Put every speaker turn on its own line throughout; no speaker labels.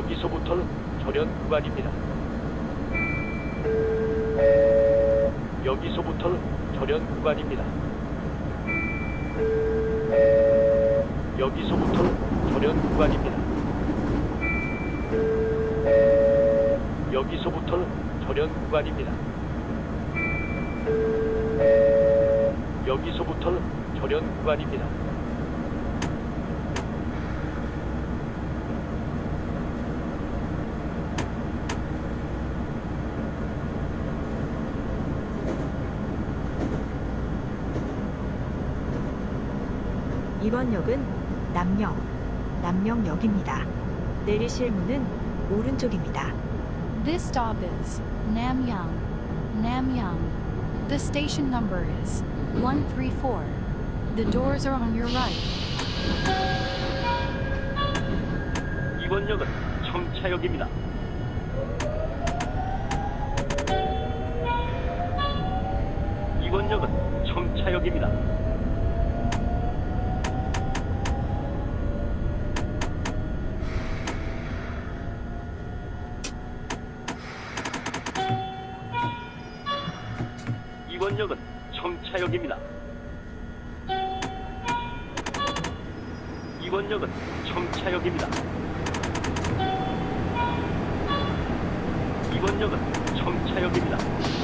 여기서부터는 절연 구간입니다. 여기서부터는 절연 구간입니다. 여기서부터는 절연 구간입니다. 여기서부터는 절연 구간입니다. 여기서부터는 절연 구간입니다.
이번 역은 남영, 남영역입니다. 내리실 문은 오른쪽입니다.
This stop is Namyang. Namyang. The station number is 134. The doors are on your right.
이번 역은 청차역입니다. 이번 역은 청차역입니다. 이번 역은 청차역입니다. 이번 역은 청차역입니다. 이번 역은 청차역입니다.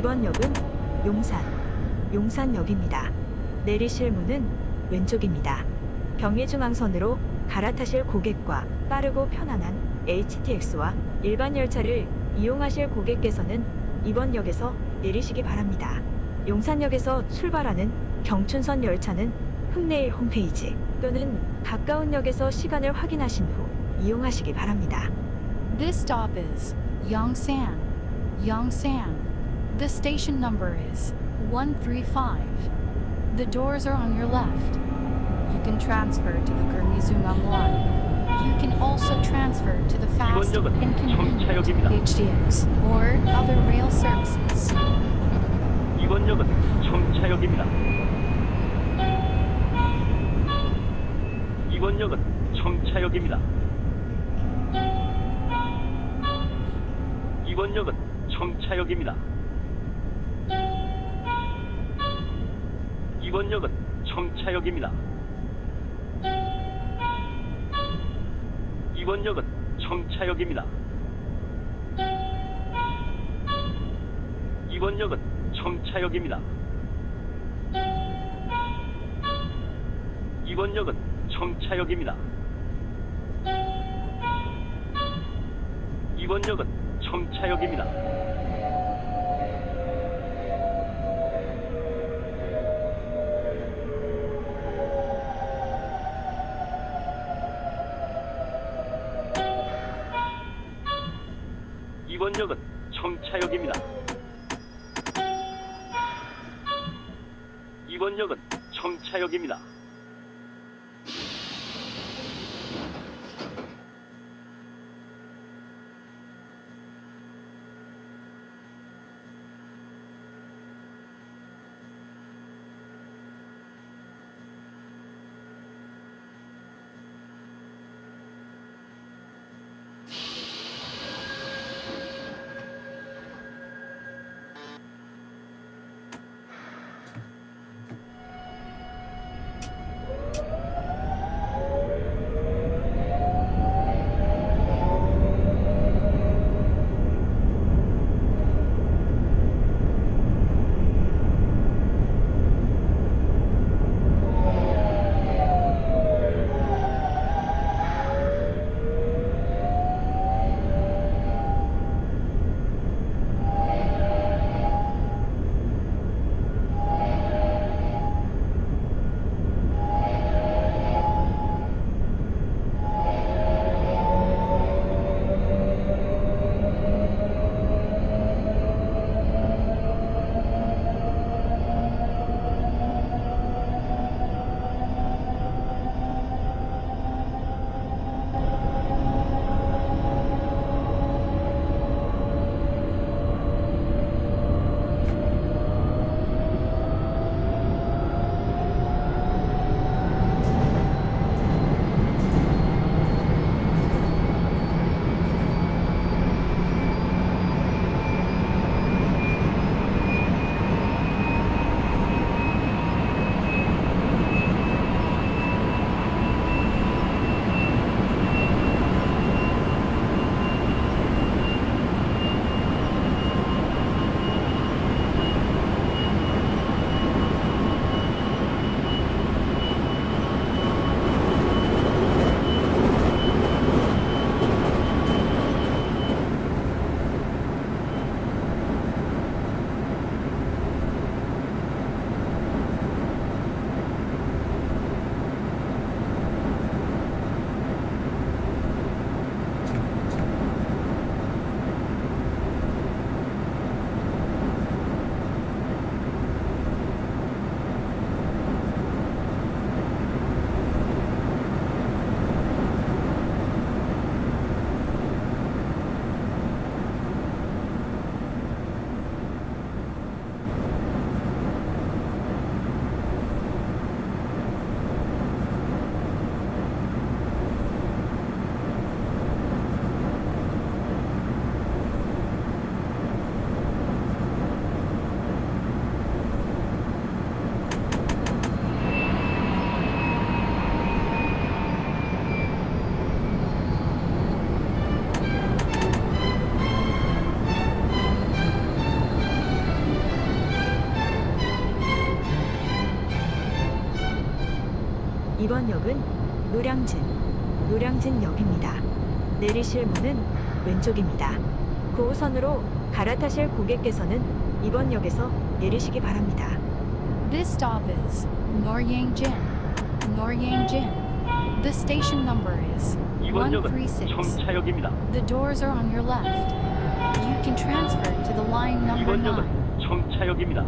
이번 역은 용산, 용산역입니다. 내리실 문은 왼쪽입니다. 경의중앙선으로 갈아타실 고객과 빠르고 편안한 HTX와 일반 열차를 이용하실 고객께서는 이번 역에서 내리시기 바랍니다. 용산역에서 출발하는 경춘선 열차는 흑내일 홈페이지 또는 가까운 역에서 시간을 확인하신 후 이용하시기 바랍니다.
This stop is Yongsan. Yongsan. The station number is 135. The doors are on your left. You can transfer to the Gurmizungang line. You can also transfer to the fast
이번 역은
and convenient
청차역입니다.
HDX or other rail services.
이번 역은 청차역입니다. 이번 역은 청차역입니다. 이번 역은 청차역입니다. 이번 역은 청차역입니다. 이번 역은 청차역입니다. 이번 역은 청차역입니다. 이번 역은 청차역입니다. 이번 역은 청차역입니다. 1번 역은
노량진, 노량진역입니다. 내리실 문은 왼쪽입니다. 9호선으로 갈아타실 고객께서는 2번 역에서 내리시기 바랍니다.
This stop is Noryangjin, Noryangjin. The station number is
2번 역은
136.
청차역입니다.
The doors are on your left. You can transfer to the line number
2번
9.
역은 청차역입니다.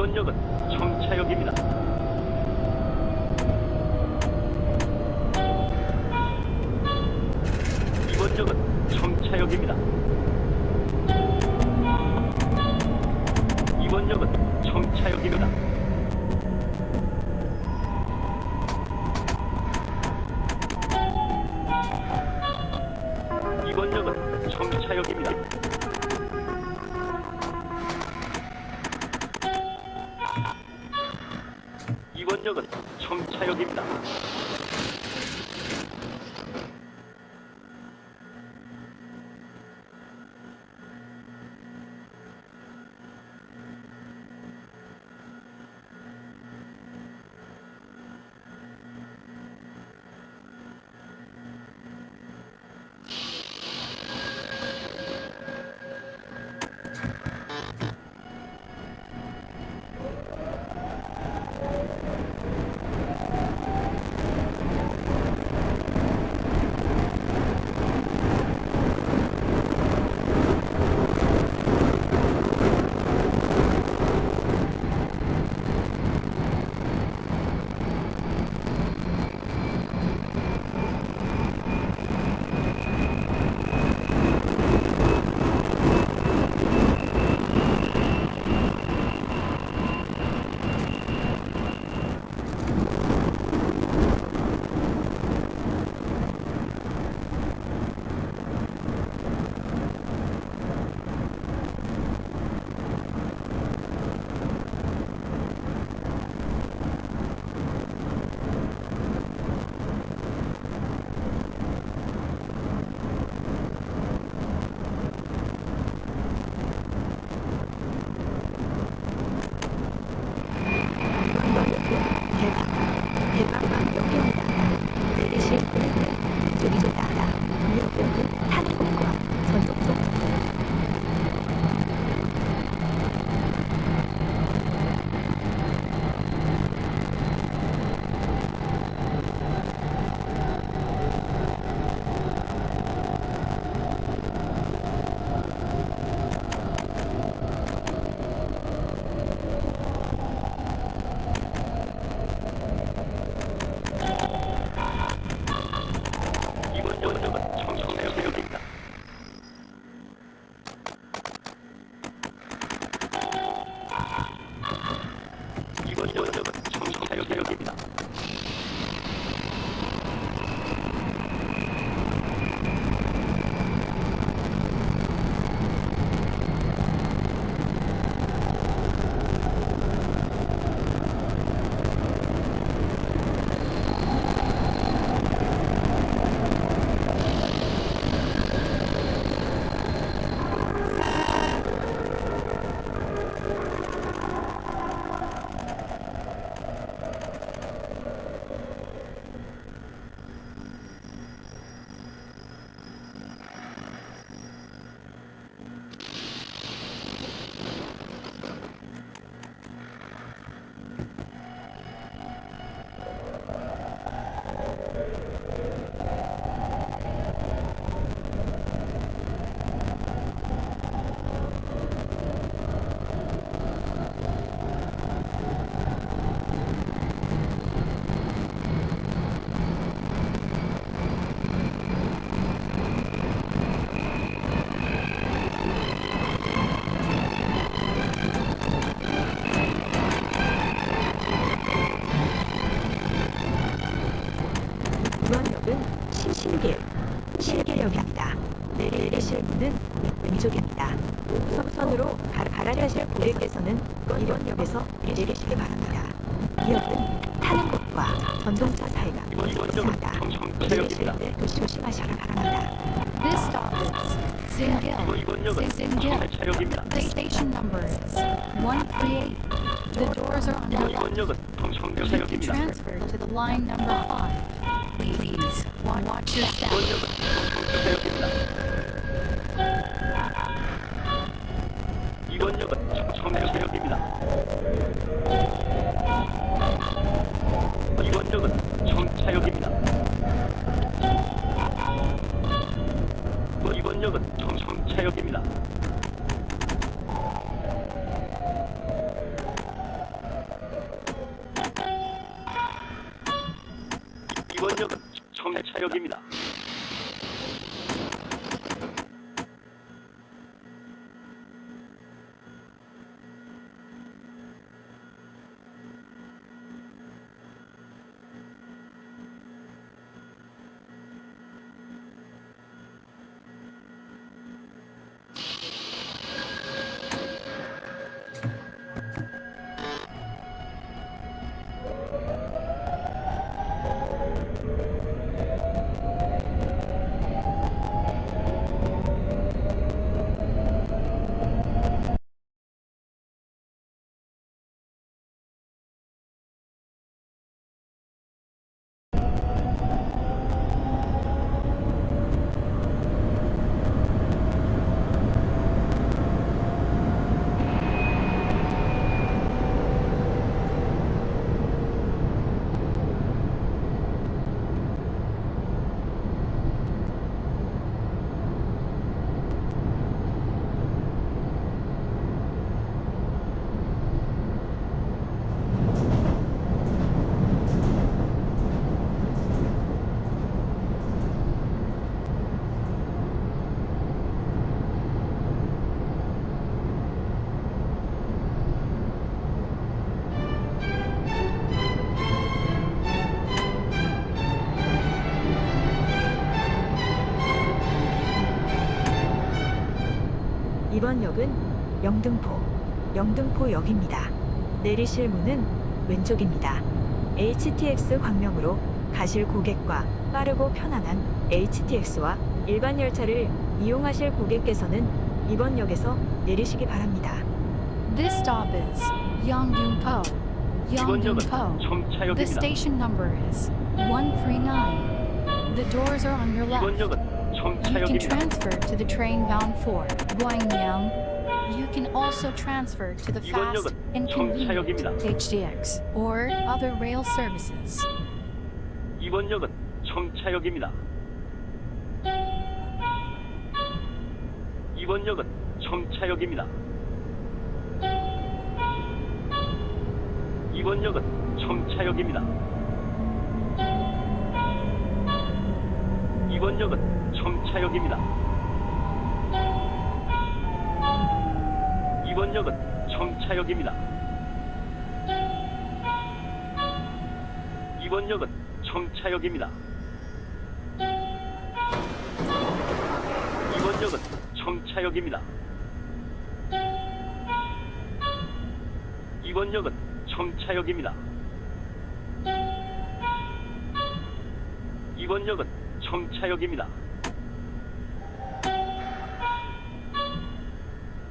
이번 역은 청차역입니다. 고객께서는 이원역에서 일시키시기 바랍니다. 기업은 타는 곳과 전동차 사이가
멀습니다.
이동하실
때 조심하셔라 바랍니다.
This stop is Singil. Singil. The station number is 138. The doors are on your left.
Check to
transfer to the line number 5. Ladies, watch your step.
청청차역입니다. 이번 역은 청차역입니다. 이번 역은 청청차역입니다. 이번 역은
영등포, 영등포역입니다. 내리실 문은 왼쪽입니다. HTX 광명으로 가실 고객과 빠르고 편안한 HTX와 일반 열차를 이용하실 고객께서는 이번 역에서 내리시기 바랍니다.
This stop is Yeongdeung-po.
이번역은
Yeongdeung-po. The station number is 139. The doors are on your left.
이번역은
You can
청차역입니다.
transfer to the train bound for Gwangyang. You can also transfer to the
이번
fast
역은
and convenient
청차역입니다.
HDX or other rail services.
이번 역은 청차역입니다. 이번 역은 청차역입니다. 이번 역은 청차역입니다. 이번역은 청차역입니다. 이번 역은 청차역입니다. 이번 역은 청차역입니다. 이번 역은 청차역입니다. 이번 역은 청차역입니다. 이번 역은 청차역입니다.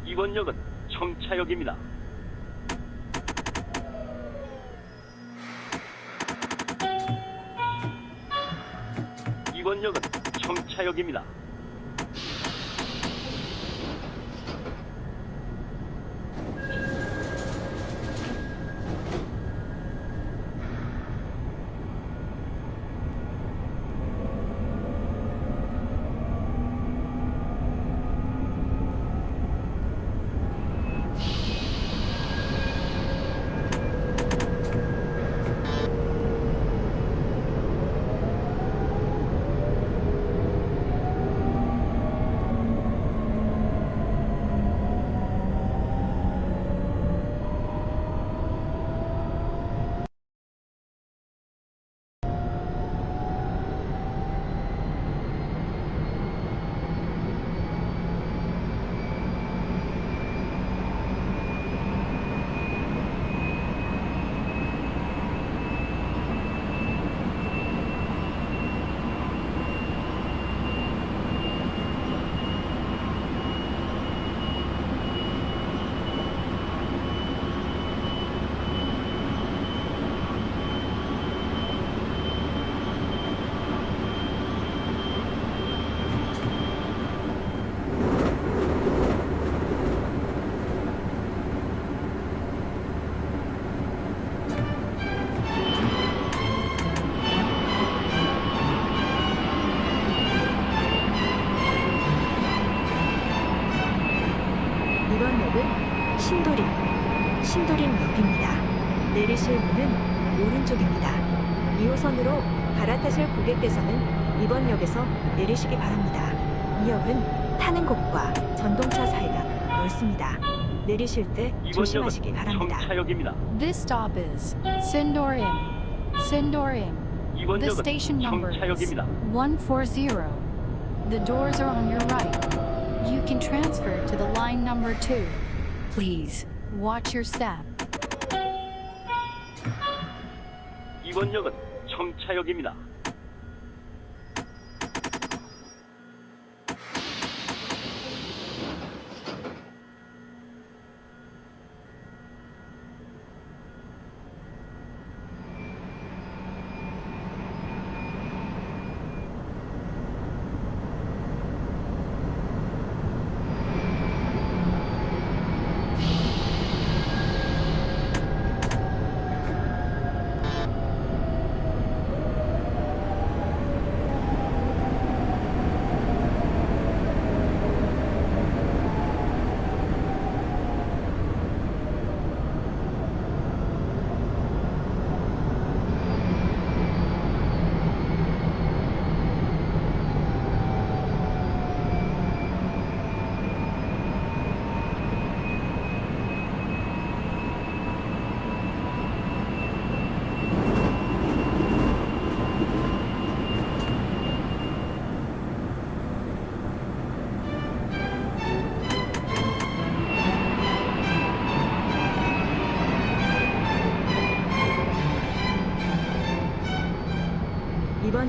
이번 역은 청차역입니다. 이번 역은 청차역입니다.
신도림, 신도림 역입니다. 내리실 문은 오른쪽입니다. 2호선으로 갈아타실 고객께서는 이번 역에서 내리시기 바랍니다. 이 역은 타는 곳과 전동차 사이가 넓습니다. 내리실 때
이번
조심하시기
역은
바랍니다.
청차역입니다.
This stop is Sindorim. Sindorim.
이번
The
역은
station number is
청차역입니다.
140. The doors are on your right. You can transfer to the line number 2. Please watch your step.
이번 역은 청차역입니다.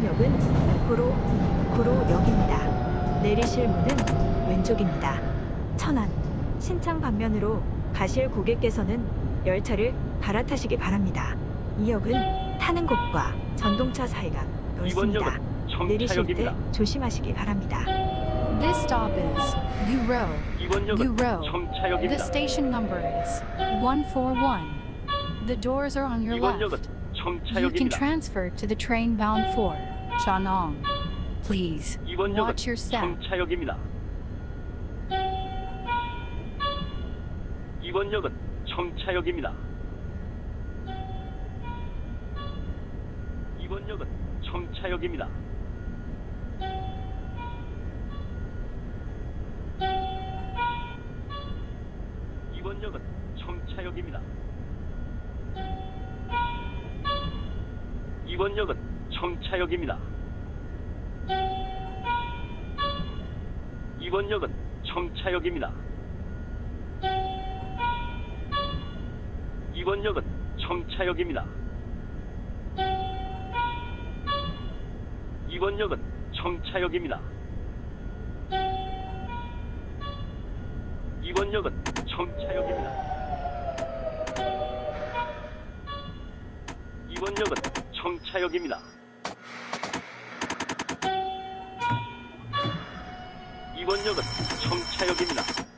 이번 역은 고로 고로역입니다. 내리실 문은 왼쪽입니다. 천안 신창 방면으로 가실 고객께서는 열차를 갈아타시기 바랍니다. 이 역은 타는 곳과 전동차 사이가 넓습니다. 내리실 때. 조심하시기 바랍니다.
This stop is Guro.
이번 역은
Guro. The station number is 141. The doors are on your left. You can transfer to the train bound for Shanong. Please
이번 역은
watch your step.
청차역입니다. 이번 역은 청차역입니다. 이번 역은 청차역입니다. 이번 역은 청차역입니다. 이번 역은 청차역입니다. 이번 역은 청차역입니다. 이번 역은 청차역입니다. 이번 역은 청차역입니다. 이번 역은 청차역입니다. 이번 역은 청차역입니다. 이번 역은 청차역입니다.